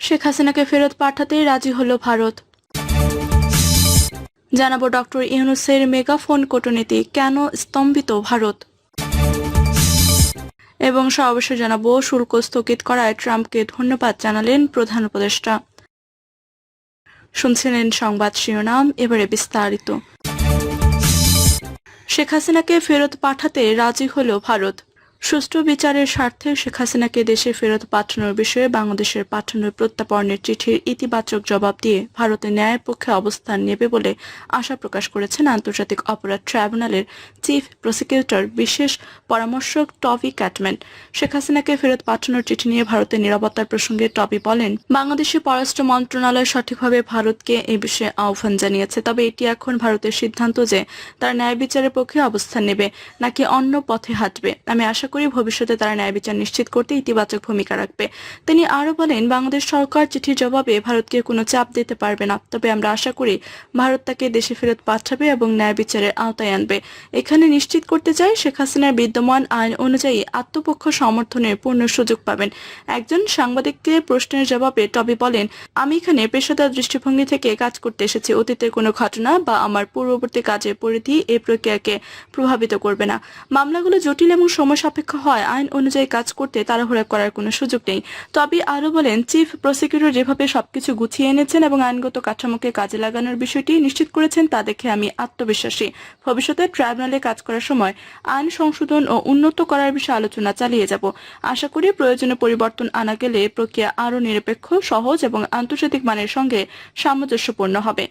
শেখ হাসিনাকে ফেরত পাঠাতেই রাজি হলো ভারত। জানাব ডক্টর ইউনুসের মেগাফোন কূটনীতি কেন স্তম্ভিত ভারত? এবং সর্বশেষ জানাব শুল্ক স্থগিত করায় ট্রাম্পকে ধন্যবাদ জানালেন প্রধান উপদেষ্টা। শুনছিলেন সংবাদ শিরোনাম, এবারে বিস্তারিত। শেখ হাসিনাকে ফেরত পাঠাতে রাজি হল ভারত। সুষ্ঠু বিচারের স্বার্থে শেখ হাসিনাকে দেশে ফেরত পাঠানোর বিষয়ে বাংলাদেশের পাঠানোর প্রত্যাপনের চিঠির ইতিবাচক জবাব দিয়ে ভারতের ন্যায়ের পক্ষে অবস্থান নেবে বলে আশা প্রকাশ করেছেন আন্তর্জাতিক অপরাধ ট্রাইব্যুনালের চিফ প্রসিকিউটর, বিশেষ পরামর্শক টবি ক্যাটম্যান। শেখ হাসিনাকে ফেরত পাঠানোর চিঠি নিয়ে ভারতের নিরাপত্তার প্রসঙ্গে টবি বলেন বাংলাদেশের পররাষ্ট্র মন্ত্রণালয় সঠিকভাবে ভারতকে এ বিষয়ে আহ্বান জানিয়েছে, তবে এটি এখন ভারতের সিদ্ধান্ত যে তার ন্যায় বিচারের পক্ষে অবস্থান নেবে নাকি অন্য পথে হাঁটবে। আমি আশা করি ভবিষ্যতে তারা ন্যায় বিচার নিশ্চিত করতে ইতিবাচক ভূমিকা রাখবে। তিনি আরও বলেন, বাংলাদেশ সরকার চিঠির জবাবে ভারতকে কোনো চাপ দিতে পারবে না। তবে আমরা আশা করি ভারত তাকে দেশে ফেরত পাঠাবে এবং ন্যায় বিচারের আওতায় আনবে। এখানে নিশ্চিত করতে চাই, শেখ হাসিনার বিদ্যমান আইন অনুযায়ী আত্মপক্ষ সমর্থনের পূর্ণ সুযোগ পাবেন। একজন সাংবাদিককে প্রশ্নের জবাবে টবি বলেন, আমি এখানে পেশাদার দৃষ্টিভঙ্গি থেকে কাজ করতে এসেছি। অতীতের কোনো ঘটনা বা আমার পূর্ববর্তী কাজের পরিধি এই প্রক্রিয়াকে প্রভাবিত করবে না। মামলাগুলো জটিল এবং সময় সাপেক্ষ হয় আইন অনুযায়ী কাজ করতে তাড়াহুড়া করার কোনো সুযোগ নেই। তবে আরও বলেন, চিফ প্রসিকিউটর যেভাবে সবকিছু গুছিয়ে এনেছেন এবং আইনগত কাঠামোকে কাজে লাগানোর বিষয়টি নিশ্চিত করেছেন, তা দেখে আমি আত্মবিশ্বাসী। ভবিষ্যতে ট্রাইব্যুনালে কাজ করার সময় আইন সংশোধন ও উন্নত করার বিষয়ে আলোচনা চালিয়ে যাব। আশা করি প্রয়োজনে পরিবর্তন আনা গেলে প্রক্রিয়া আরও নিরপেক্ষ, সহজ এবং আন্তর্জাতিক মানের সঙ্গে সামঞ্জস্যপূর্ণ হবে।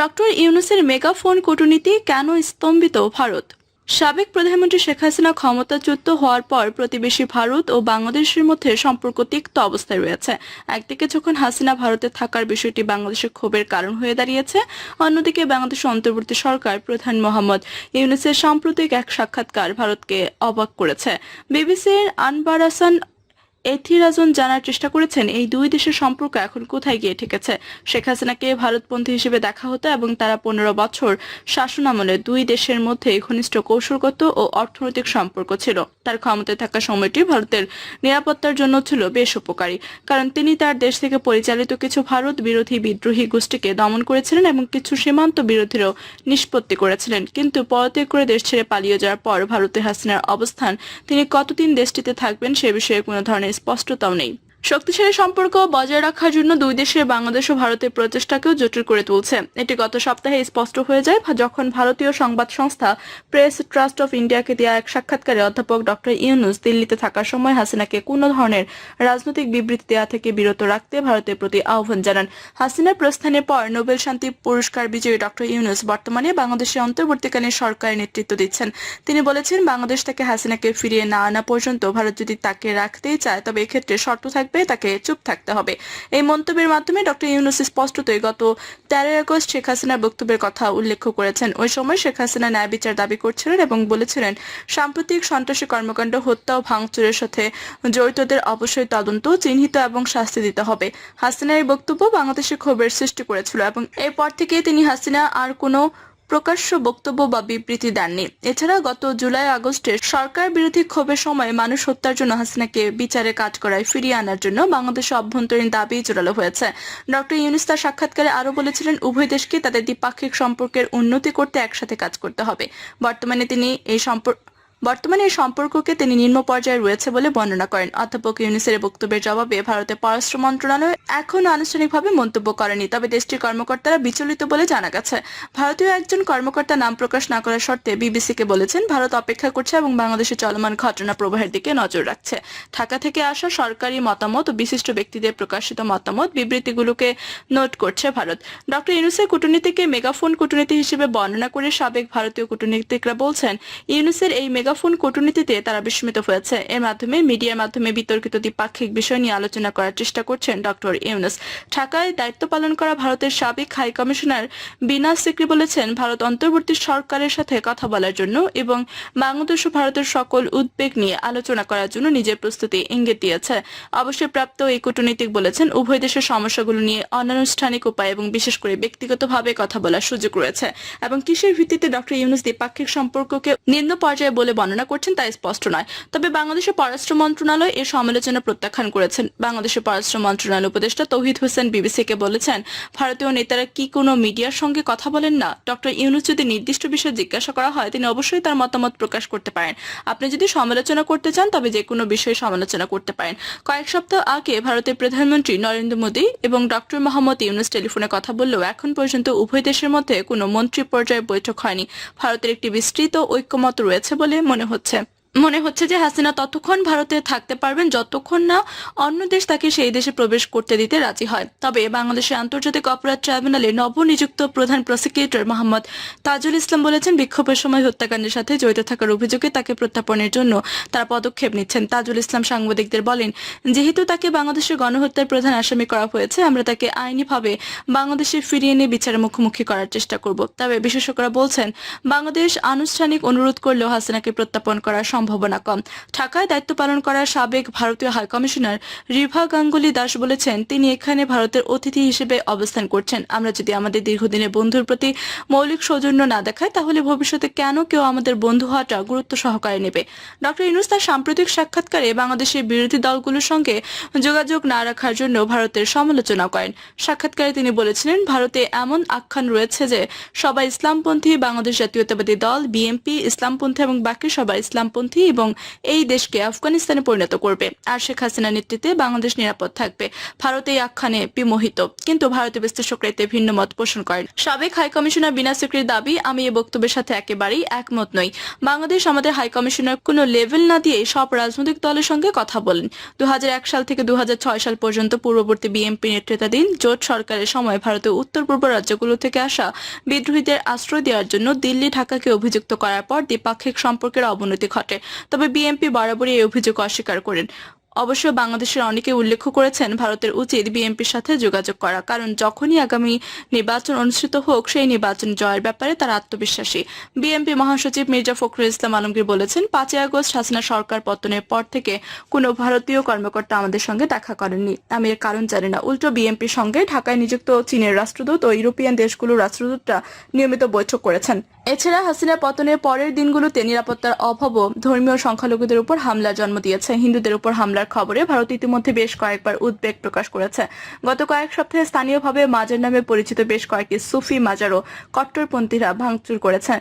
ডক্টর ইউনুসের মেগাফোন কূটনীতি কেন স্তম্ভিত ভারত? সাবেক প্রধানমন্ত্রী শেখ হাসিনা ক্ষমতাচ্যুত হওয়ার পর প্রতিবেশী ভারত ও বাংলাদেশের মধ্যে সম্পর্ক তিক্ত অবস্থায় রয়েছে। একদিকে যখন হাসিনা ভারতে থাকার বিষয়টি বাংলাদেশের ক্ষোভের কারণ হয়ে দাঁড়িয়েছে, অন্যদিকে বাংলাদেশ অন্তর্বর্তী সরকার প্রধান মোহাম্মদ ইউনুসের সাম্প্রতিক এক সাক্ষাৎকার ভারতকে অবাক করেছে। বিবিসির আনবার আনবারাসান এথিরাজন জানার চেষ্টা করেছেন, এই দুই দেশের সম্পর্ক এখন কোথায় গিয়ে ঠেকেছে? শেখ হাসিনাকে ভারতপন্থী হিসেবে দেখা হতো এবং তারা পনেরো বছর শাসনামলে দুই দেশের মধ্যে ঘনিষ্ঠ কৌশলগত ও অর্থনৈতিক সম্পর্ক ছিল। তার ক্ষমতায় থাকা সময়টি ভারতের নিরাপত্তার জন্য ছিল বেশ উপকারী, কারণ তিনি তার দেশ থেকে পরিচালিত কিছু ভারত বিরোধী বিদ্রোহী গোষ্ঠীকে দমন করেছিলেন এবং কিছু সীমান্ত বিরোধীরও নিষ্পত্তি করেছিলেন। কিন্তু পরত্যাগ করে দেশ ছেড়ে পালিয়ে যাওয়ার পর ভারতে হাসিনার অবস্থান, তিনি কতদিন দেশটিতে থাকবেন সে বিষয়ে কোনো ধরনের স্পষ্টতাও নেই। শক্তিশালী সম্পর্ক বজায় রাখার জন্য দুই দেশের বাংলাদেশ ও ভারতের প্রচেষ্টাকেও জটিল করে তুলছে। এটি গত সপ্তাহে স্পষ্ট হয়ে যায়, যখন ভারতীয় সংবাদ সংস্থা প্রেস ট্রাস্ট অফ ইন্ডিয়াকে দেওয়া এক সাক্ষাৎকারে অধ্যাপক ডক্টর ইউনুস দিল্লিতে থাকার সময় হাসিনাকে কোনো ধরনের রাজনৈতিক বিবৃতি দেওয়া থেকে বিরত রাখতে ভারতের প্রতি আহ্বান জানান। হাসিনার প্রস্থানের পর নোবেল শান্তি পুরস্কার বিজয়ী ডক্টর ইউনুস বর্তমানে বাংলাদেশের অন্তর্বর্তীকালীন সরকারের নেতৃত্ব দিচ্ছেন। তিনি বলেছেন, বাংলাদেশ থেকে হাসিনাকে ফিরিয়ে না আনা পর্যন্ত ভারত যদি তাকে রাখতেই চায়, তবে এক্ষেত্রে শর্ত থাকবে তাকে চুপ থাকতে হবে। এই মন্তব্যের মাধ্যমে ডক্টর ইউনুস স্পষ্টতই গত তেরোই আগস্ট শেখ হাসিনার বক্তব্যের কথা উল্লেখ করেছেন। ওই সময় শেখ হাসিনা ন্যায় বিচার দাবি করছিলেন এবং বলেছিলেন, সাম্প্রতিক সন্ত্রাসী কর্মকাণ্ড, হত্যা ও ভাঙচুরের সাথে জড়িতদের অবশ্যই তদন্ত, চিহ্নিত এবং শাস্তি দিতে হবে। হাসিনার এই বক্তব্য বাংলাদেশে ক্ষোভের সৃষ্টি করেছিল এবং এরপর থেকে তিনি হাসিনা আর কোনো প্রকাশ্য বক্তব্য বা বিবৃতি দেননি। এছাড়া গত জুলাই, আগস্টে সরকার বিরোধী ক্ষোভের সময় মানুষ হত্যার জন্য হাসিনাকে বিচারে কাজ করায় ফিরিয়ে আনার জন্য বাংলাদেশের অভ্যন্তরীণ দাবি জোরালো হয়েছে। ডক্টর ইউনুস তার সাক্ষাৎকারে আরও বলেছিলেন, উভয় দেশকে তাদের দ্বিপাক্ষিক সম্পর্কের উন্নতি করতে একসাথে কাজ করতে হবে। বর্তমানে তিনি এই সম্পর্ক বর্তমানে এই সম্পর্ককে তিনি নিম্ন পর্যায়ে রয়েছে বলে বর্ণনা করেন। অধ্যাপক ইউনিসের বক্তব্যের জবাবে ভারতের পররাষ্ট্র মন্ত্রণালয় এখনও আনুষ্ঠানিকভাবে মন্তব্য করেনি, তবে দেশটির কর্মকর্তারা বিচলিত বলে জানা গেছে। ভারতীয় একজন কর্মকর্তা নাম প্রকাশ না করার শর্তে বিবিসিকে বলেছেন, ভারত অপেক্ষা করছে এবং বাংলাদেশে চলমান ঘটনা প্রবাহের দিকে নজর রাখছে। ঢাকা থেকে আসা সরকারি মতামত ও বিশিষ্ট ব্যক্তিদের প্রকাশিত মতামত বিবৃতিগুলোকে নোট করছে ভারত। ডক্টর ইউনুসের কূটনীতিকে মেগাফোন কূটনীতি হিসেবে বর্ণনা করে সাবেক ভারতীয় কূটনীতিকরা বলছেন, ইউনুসের এই মেগাফোন কূটনীতিতে তারা বিস্মিত হয়েছে। এর মাধ্যমে মিডিয়ার মাধ্যমে বিতর্কিত দ্বিপাক্ষিক বিষয় নিয়ে আলোচনা করার চেষ্টা করছেন ডক্টর ইউনুস। ঢাকায় দায়িত্ব পালন করা ভারতের সাবেক হাই কমিশনার বিনা সিকরি বলেছেন, ভারত অন্তর্বর্তী সরকারের সাথে কথা বলার জন্য এবং বাংলাদেশ ও ভারতের সকল উদ্বেগ নিয়ে আলোচনা করার জন্য নিজের প্রস্তুতি ইঙ্গিত দিয়েছে। অবশ্যই প্রাপ্ত এই কূটনীতিক বলেছেন, উভয় দেশের সমস্যাগুলো নিয়ে অনানুষ্ঠানিক উপায় এবং বিশেষ করে ব্যক্তিগতভাবে কথা বলার সুযোগ রয়েছে। এবং কিসের ভিত্তিতে ডক্টর ইউনুস দ্বিপাক্ষিক সম্পর্ককে নিম্ন পর্যায়ে বলে বর্ণনা করছেন তা স্পষ্ট নয়। তবে বাংলাদেশের পররাষ্ট্র মন্ত্রণালয় এর সমালোচনা প্রত্যাখ্যান করেছেন। বাংলাদেশের পররাষ্ট্র মন্ত্রণালয় উপদেষ্টা তৌহিদ হোসেন বিবিসিকে বলেছেন, ভারতীয় নেতারা কি কোনো মিডিয়ার সঙ্গে কথা বলেন না? ডক্টর ইউনুস যদি নির্দিষ্ট বিষয়ে জিজ্ঞাসা করা হয়, তিনি অবশ্যই তার মতামত প্রকাশ করতে পারেন। আপনি যদি সমালোচনা করতে চান, তবে যে কোনো বিষয়ে সমালোচনা করতে পারেন। কয়েক সপ্তাহ আগে ভারতের প্রধানমন্ত্রী নরেন্দ্র মোদী এবং ডক্টর মোহাম্মদ ইউনুস টেলিফোনে কথা বললেও এখন পর্যন্ত উভয় দেশের মধ্যে কোনো মন্ত্রী পর্যায়ে বৈঠক হয়নি। ভারতের একটি বিস্তৃত ঐক্যমত রয়েছে বলে মনে হচ্ছে। মনে হচ্ছে যে হাসিনা ততক্ষণ ভারতে থাকতে পারবেন, যতক্ষণ না অন্য দেশ তাকে সেই দেশে প্রবেশ করতে দিতে রাজি হয়। তবে বাংলাদেশের আন্তর্জাতিক অপরাধ ট্রাইব্যুনালে নবনিযুক্ত প্রধান প্রসিকিউটর মোহাম্মদ তাজুল ইসলাম বলেছেন, বিক্ষোভের সময় হত্যাকাণ্ডের সাথে জড়িত থাকার অভিযোগে তাকে প্রত্যাপনের জন্য তারা পদক্ষেপ নিচ্ছেন। তাজুল ইসলাম সাংবাদিকদের বলেন, যেহেতু তাকে বাংলাদেশের গণহত্যার প্রধান আসামি করা হয়েছে, আমরা তাকে আইনিভাবে বাংলাদেশে ফিরিয়ে নিয়ে বিচারের মুখোমুখি করার চেষ্টা করব। তবে বিশেষজ্ঞরা বলছেন, বাংলাদেশ আনুষ্ঠানিক অনুরোধ করলেও হাসিনাকে প্রত্যাপন করার সম্ভাবনা কম। ঢাকায় দায়িত্ব পালন করা সাবেক ভারতীয় হাইকমিশনার রিভা গাঙ্গুলি দাস বলেছেন, তিনি এখানে ভারতের অতিথি হিসেবে অবস্থান করছেন। আমরা যদি আমাদের দীর্ঘদিনের বন্ধুর প্রতি মৌলিক সৌজন্য না দেখাই, তাহলে ভবিষ্যতে কেন কেউ আমাদের বন্ধু হওয়াটা গুরুত্ব সহকারে নেবে? ডক্টর ইনুস তার সাম্প্রতিক সাক্ষাৎকারে বাংলাদেশের বিরোধী দলগুলোর সঙ্গে যোগাযোগ না রাখার জন্য ভারতের সমালোচনা করেন। সাক্ষাৎকারে তিনি বলেছিলেন, ভারতে এমন আখ্যান রয়েছে যে, সবাই ইসলামপন্থী বাংলাদেশ জাতীয়তাবাদী দল, বিএনপি, ইসলামপন্থী এবং বাকি সবাই ইসলামপন্থী এবং এই দেশকে আফগানিস্তানে পরিণত করবে। আর শেখ হাসিনার নেতৃত্বে বাংলাদেশ নিরাপদ থাকবে। ভারত এই আখ্যানে বিমোহিত। কিন্তু ভারতীয় বিশ্লেষকরা এতে ভিন্ন মত পোষণ করেন। সাবেক হাই কমিশনার বিনা সিকরির দাবি, আমি এই বক্তব্যের সাথে একেবারেই একমত নই। বাংলাদেশ আমাদের হাই কমিশনার কোনো লেভেল না দিয়ে সব রাজনৈতিক দলের সঙ্গে কথা বলেন। দু হাজার এক সাল থেকে দু হাজার ছয় সাল পর্যন্ত পূর্ববর্তী বিএনপি নেতৃত্বাধীন জোট সরকারের সময় ভারতের উত্তর পূর্ব রাজ্যগুলো থেকে আসা বিদ্রোহীদের আশ্রয় দেওয়ার জন্য দিল্লি ঢাকাকে অভিযুক্ত করার পর দ্বিপাক্ষিক সম্পর্কের অবনতি ঘটে। তবে বিএনপি বরাবরই এই অভিযোগ অস্বীকার করেন। অবশ্য বাংলাদেশের অনেকে উল্লেখ করেছেন ভারতের উচিত বিএনপির সাথে যোগাযোগ করা, কারণ যখনই আগামী নির্বাচন অনুষ্ঠিত হোক, সেই নির্বাচন জয়ের ব্যাপারে তারা আত্মবিশ্বাসী। বিএনপি মহাসচিব মির্জা ফখরুল ইসলাম আলমগীর বলেছেন, পাঁচই আগস্ট হাসিনা সরকার পতনের পর থেকে কোনো ভারতীয় কর্মকর্তা আমাদের সঙ্গে দেখা করেননি। আমি এর কারণ জানি না। উল্টো বিএনপির সঙ্গে ঢাকায় নিযুক্ত চীনের রাষ্ট্রদূত ও ইউরোপিয়ান দেশগুলোর রাষ্ট্রদূতরা নিয়মিত বৈঠক করেছেন। এছাড়া হাসিনা পতনের পরের দিনগুলোতে নিরাপত্তার অভাবও ধর্মীয় সংখ্যালঘুদের উপর হামলা জন্ম দিয়েছে। হিন্দুদের উপর হামলার খবরে ভারত ইতিমধ্যে বেশ কয়েকবার উদ্বেগ প্রকাশ করেছে। গত কয়েক সপ্তাহে স্থানীয়ভাবে মাজার নামে পরিচিত বেশ কয়েকটি সুফি মাজারও কট্টরপন্থীরা ভাঙচুর করেছে।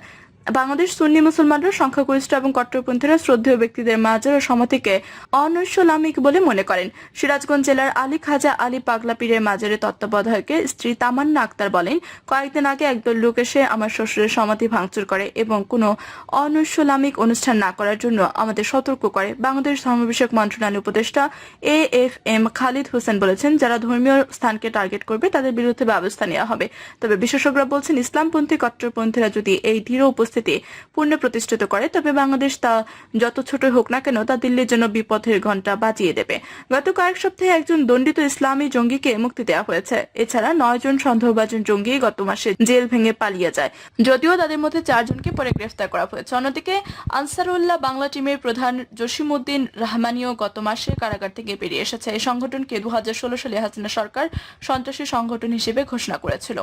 বাংলাদেশ সুন্নি মুসলমানরা সংখ্যাগরিষ্ঠ এবং কট্টরপন্থীরা শ্রদ্ধেয় ব্যক্তিদের মাজার ও সমাধিকে অনৈসলামিক বলে মনে করেন। সিরাজগঞ্জ জেলার আলী খাজা আলী পাগলা পীরের মাজারের তত্ত্বাবধায়কে স্ত্রী তামান্না আক্তার বলেন, কয়েকদিন আগে একদল লোক এসে আমার শ্বশুরের সমাধি ভাঙচুর করে এবং কোনো অনৈসলামিক অনুষ্ঠান না করার জন্য আমাদের সতর্ক করে। বাংলাদেশ ধর্ম বিষয়ক মন্ত্রণালয় উপদেষ্টা A F M Khalid Hossain বলেছেন, যারা ধর্মীয় স্থানকে টার্গেট করবে তাদের বিরুদ্ধে ব্যবস্থা নেওয়া হবে। তবে বিশেষজ্ঞরা বলছেন, ইসলামপন্থী কট্টরপন্থীরা যদি এই দৃঢ় উপস্থিতি পুনঃ প্রতিষ্ঠিত করে, তবে বাংলাদেশ তা যত ছোট হোক না কেন তা দিল্লির জন্য বিপথের ঘণ্টা বাজিয়ে দেবে। গত কয়েক সপ্তাহে একজন দণ্ডিত ইসলামী জঙ্গিকে মুক্তি দেওয়া হয়েছে। এছাড়া নয় জন সন্দেহভাজন জঙ্গি গত মাসে জেল ভেঙে পালিয়ে যায়। যদিও তাদের মধ্যে চারজনকে পরে গ্রেফতার করা হয়েছে। অন্যদিকে, আনসারুল্লাহ বাংলা টিমের প্রধান জসিমউদ্দিন রহমানিও গত মাসে কারাগার থেকে বেরিয়ে এসেছে। এই সংগঠনকে দু হাজার ষোলো সালে হাসিনা সরকার সন্ত্রাসী সংগঠন হিসেবে ঘোষণা করেছিল।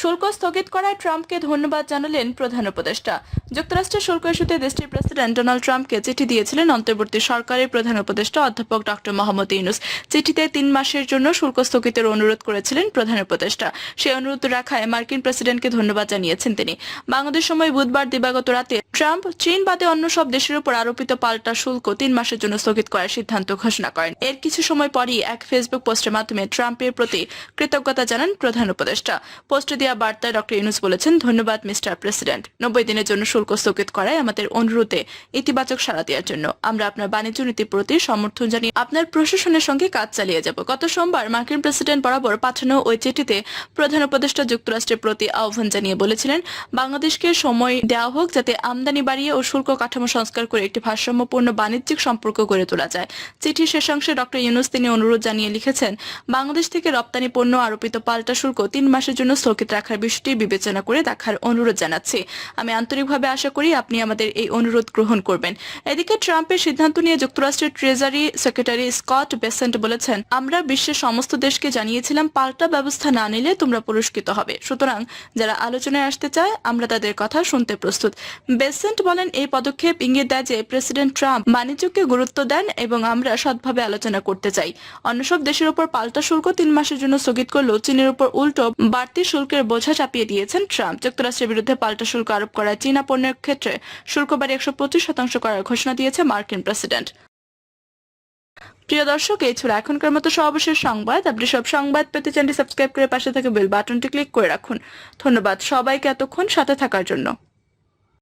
শুল্ক স্থগিত করায় ট্রাম্পকে ধন্যবাদ জানালেন প্রধান উপদেষ্টা। যুক্তরাষ্ট্রের শুল্ক ইস্যুতে দেশটির প্রেসিডেন্ট ডোনাল্ড ট্রাম্পকে চিঠি দিয়েছিলেন অন্তর্বর্তী সরকারের প্রধান উপদেষ্টা অধ্যাপক ডক্টর মোহাম্মদ ইউনুস। চিঠিতে তিন মাসের জন্য শুল্ক স্থগিতের অনুরোধ করেছিলেন প্রধান উপদেষ্টা। সেই অনুরোধ রাখায় মার্কিন প্রেসিডেন্টকে ধন্যবাদ জানিয়েছেন তিনি। বাংলাদেশ সময় বুধবার দিবাগত রাতে ট্রাম্প চীন বাদে অন্য সব দেশের উপর আরোপিত পাল্টা শুল্ক তিন মাসের জন্য স্থগিত করার সিদ্ধান্ত ঘোষণা করেন। এর কিছু সময় পরই এক ফেসবুক পোস্টের মাধ্যমে ট্রাম্পের প্রতি কৃতজ্ঞতা জানান প্রধান উপদেষ্টা। পোস্টে দেওয়া বার্তায় ডক্টর ইউনুস বলেছেন, ধন্যবাদ, মিস্টার প্রেসিডেন্ট। নব্বই দিনের জন্য শুল্ক স্থগিত করায় আমাদের অনুরোধে ইতিবাচক সাড়া দেওয়ার জন্য। আমরা আপনার বাণিজ্য নীতির প্রতি সমর্থন জানিয়ে আপনার প্রশাসনের সঙ্গে কাজ চালিয়ে যাব। গত সোমবার মার্কিন প্রেসিডেন্ট বরাবর পাঠানো ওই চিঠিতে প্রধান উপদেষ্টা যুক্তরাষ্ট্রের প্রতি আহ্বান জানিয়ে বলেছিলেন, বাংলাদেশকে সময় দেওয়া হোক যাতে আমদানি বাড়িয়ে ও শুল্ক কাঠামো সংস্কার করে একটি ভারসাম্যপূর্ণ বাণিজ্যিক সম্পর্ক গড়ে তোলা যায়। চিঠির শেষাংশে ডক্টর ইউনুস তিনি অনুরোধ জানিয়ে লিখেছেন, বাংলাদেশ থেকে রপ্তানি পণ্য আরোপিত পাল্টা শুল্ক তিন মাসের জন্য স্থগিত রাখার বিষয়টি বিবেচনা করে দেখার অনুরোধ জানাচ্ছি। আমি আন্তরিকভাবে আশা করি আপনি আমাদের এই অনুরোধ গ্রহণ করবেন। এদিকে ট্রাম্পের সিদ্ধান্ত নিয়ে যুক্তরাষ্ট্রের ট্রেজারি সেক্রেটারি স্কট বেসেন্ট বলেছেন, আমরা বিশ্বের সমস্ত দেশকে জানিয়েছিলাম পাল্টা ব্যবস্থা না নিলে তোমরা পুরস্কৃত হবে। সুতরাং যারা আলোচনায় আসতে চায়, আমরা তাদের কথা শুনতে প্রস্তুত। বেসেন্ট বলেন, এই পদক্ষেপ ইঙ্গিত দেয় যে প্রেসিডেন্ট ট্রাম্প বাণিজ্যকে গুরুত্ব দেন এবং আমরা সৎভাবে আলোচনা করতে চাই। অন্য সব দেশের উপর পাল্টা শুল্ক তিন মাসের জন্য স্থগিত করলেও চীনের উপর উল্টো বাড়তি শুল্কের বোঝা চাপিয়ে দিয়েছেন ট্রাম্প। যুক্তরাষ্ট্রের বিরুদ্ধে পাল্টা শুল্ক আরোপ করায় চীনা পণ্যের ক্ষেত্রে শুল্ক বাড়ি একশো পঁচিশ শতাংশ করার ঘোষণা দিয়েছে মার্কিন প্রেসিডেন্ট। প্রিয় দর্শক, এই ছিল এখনকার মতো সর্বশেষ সংবাদ। আপনি সব সংবাদ পেতে চ্যানেলটি সাবস্ক্রাইব করে পাশে থাকা বেল বাটনটি ক্লিক করে রাখুন। ধন্যবাদ সবাইকে এতক্ষণ সাথে থাকার জন্য।